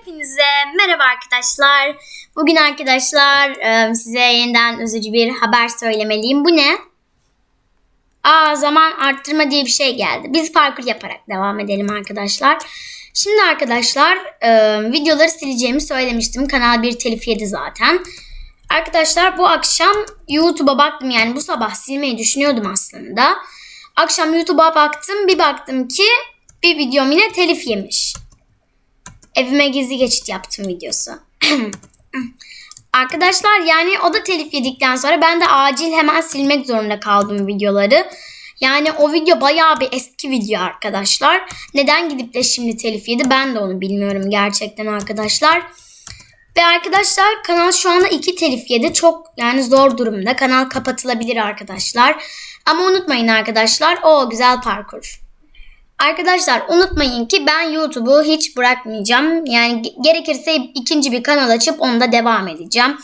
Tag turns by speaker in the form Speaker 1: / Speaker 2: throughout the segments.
Speaker 1: Hepinize merhaba arkadaşlar. Bugün arkadaşlar e, size yeniden üzücü bir haber söylemeliyim. Bu ne? Aa zaman arttırma diye bir şey geldi. Biz parkur yaparak devam edelim arkadaşlar. Şimdi arkadaşlar e, videoları sileceğimi söylemiştim. Kanal bir telif yedi zaten. Arkadaşlar bu akşam YouTube'a baktım yani bu sabah silmeyi düşünüyordum aslında. Akşam YouTube'a baktım bir baktım ki bir videom yine telif yemiş. Evime gizli geçit yaptım videosu. Arkadaşlar yani o da telif yedikten sonra ben de acil hemen silmek zorunda kaldım videoları. Yani o video bayağı bir eski video arkadaşlar. Neden gidip de şimdi telif yedi ben de onu bilmiyorum gerçekten arkadaşlar. Ve arkadaşlar kanal şu anda iki telif yedi. Çok yani zor durumda. Kanal kapatılabilir arkadaşlar. Ama unutmayın arkadaşlar o güzel parkur. Arkadaşlar unutmayın ki ben YouTube'u hiç bırakmayacağım. Yani gerekirse ikinci bir kanal açıp onda devam edeceğim.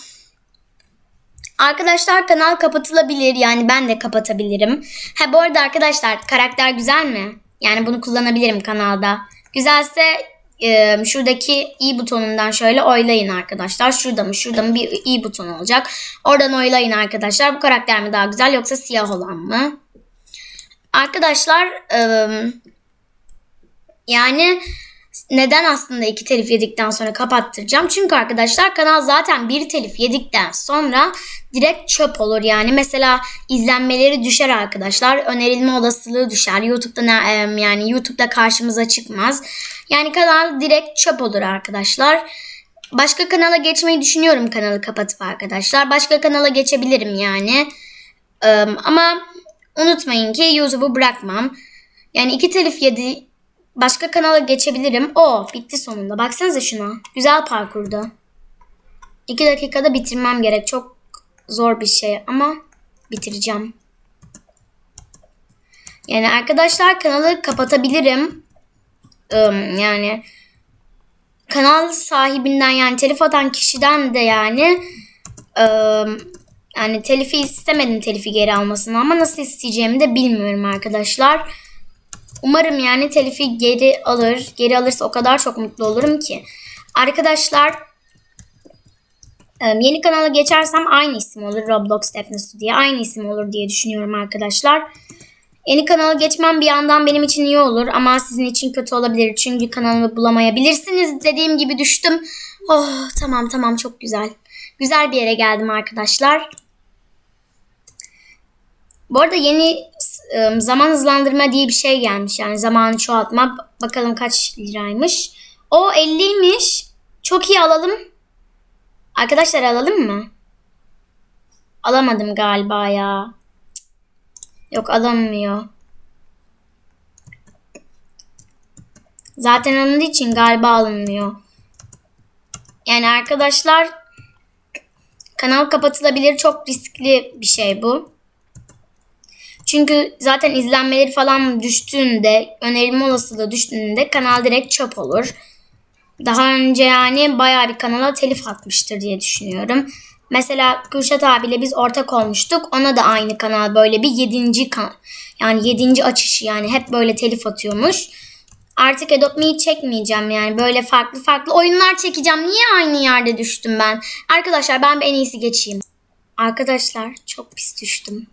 Speaker 1: Arkadaşlar kanal kapatılabilir. Yani ben de kapatabilirim. Ha bu arada arkadaşlar karakter güzel mi? Yani bunu kullanabilirim kanalda. Güzelse e, şuradaki i butonundan şöyle oylayın arkadaşlar. Şurada mı şurada mı bir i buton olacak. Oradan oylayın arkadaşlar. Bu karakter mi daha güzel yoksa siyah olan mı? Arkadaşlar e, yani neden aslında iki telif yedikten sonra kapattıracağım? Çünkü arkadaşlar kanal zaten bir telif yedikten sonra direkt çöp olur. Yani mesela izlenmeleri düşer arkadaşlar. Önerilme olasılığı düşer. YouTube'da yani YouTube'da karşımıza çıkmaz. Yani kanal direkt çöp olur arkadaşlar. Başka kanala geçmeyi düşünüyorum kanalı kapatıp arkadaşlar. Başka kanala geçebilirim yani. Ama unutmayın ki YouTube'u bırakmam. Yani iki telif yedi Başka kanala geçebilirim. O bitti sonunda. Baksanıza şuna. Güzel parkurdu. 2 dakikada bitirmem gerek. Çok zor bir şey ama bitireceğim. Yani arkadaşlar kanalı kapatabilirim. yani kanal sahibinden yani telif atan kişiden de yani yani telifi istemedim telifi geri almasını ama nasıl isteyeceğimi de bilmiyorum arkadaşlar. Umarım yani telifi geri alır. Geri alırsa o kadar çok mutlu olurum ki. Arkadaşlar yeni kanala geçersem aynı isim olur. Roblox Defne diye aynı isim olur diye düşünüyorum arkadaşlar. Yeni kanala geçmem bir yandan benim için iyi olur ama sizin için kötü olabilir. Çünkü kanalımı bulamayabilirsiniz. Dediğim gibi düştüm. Oh tamam tamam çok güzel. Güzel bir yere geldim arkadaşlar. Bu arada yeni zaman hızlandırma diye bir şey gelmiş. Yani zamanı çoğaltma. Bakalım kaç liraymış. O 50'ymiş. Çok iyi alalım. Arkadaşlar alalım mı? Alamadım galiba ya. Yok alınmıyor. Zaten alındığı için galiba alınmıyor. Yani arkadaşlar kanal kapatılabilir. Çok riskli bir şey bu. Çünkü zaten izlenmeleri falan düştüğünde, önerilme olasılığı düştüğünde kanal direkt çöp olur. Daha önce yani bayağı bir kanala telif atmıştır diye düşünüyorum. Mesela Kürşat abiyle biz ortak olmuştuk. Ona da aynı kanal böyle bir yedinci kan yani yedinci açışı yani hep böyle telif atıyormuş. Artık Adopt Me'yi çekmeyeceğim yani böyle farklı farklı oyunlar çekeceğim. Niye aynı yerde düştüm ben? Arkadaşlar ben en iyisi geçeyim. Arkadaşlar çok pis düştüm.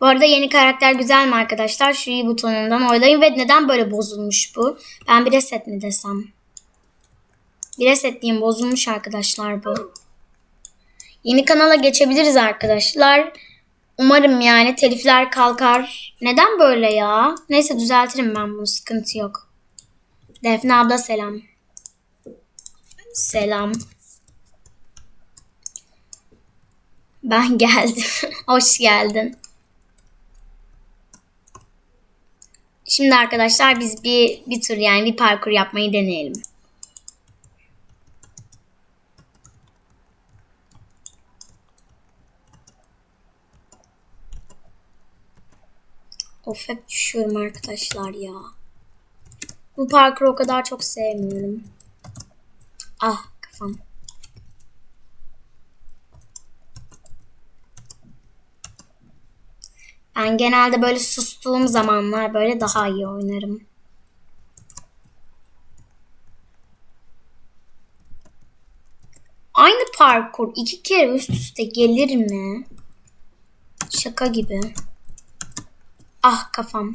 Speaker 1: Bu arada yeni karakter güzel mi arkadaşlar? Şu iyi butonundan oylayın ve neden böyle bozulmuş bu? Ben bir reset mi desem? Bir reset diyeyim bozulmuş arkadaşlar bu. Yeni kanala geçebiliriz arkadaşlar. Umarım yani telifler kalkar. Neden böyle ya? Neyse düzeltirim ben bunu sıkıntı yok. Defne abla selam. Selam. Ben geldim. Hoş geldin. Şimdi arkadaşlar biz bir, bir tur yani bir parkur yapmayı deneyelim. Of hep düşüyorum arkadaşlar ya. Bu parkuru o kadar çok sevmiyorum. Ah kafam. Ben genelde böyle sustuğum zamanlar böyle daha iyi oynarım. Aynı parkur iki kere üst üste gelir mi? Şaka gibi. Ah kafam.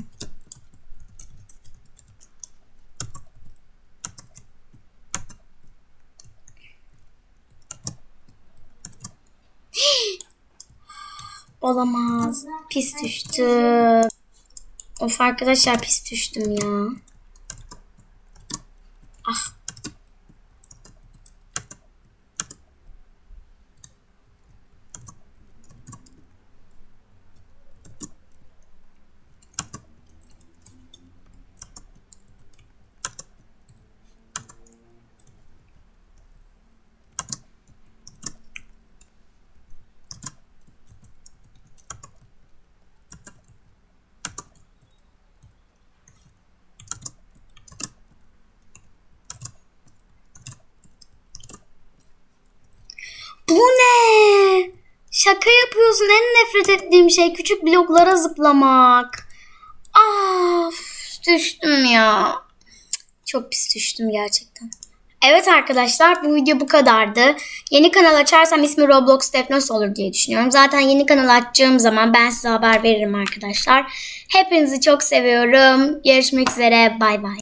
Speaker 1: Olamaz. Pis düştüm. Of arkadaşlar pis düştüm ya. Ah. Bu ne? Şaka yapıyorsun. En nefret ettiğim şey küçük bloklara zıplamak. Ah, düştüm ya. Çok pis düştüm gerçekten. Evet arkadaşlar bu video bu kadardı. Yeni kanal açarsam ismi Roblox Defnos olur diye düşünüyorum. Zaten yeni kanal açacağım zaman ben size haber veririm arkadaşlar. Hepinizi çok seviyorum. Görüşmek üzere. Bay bay.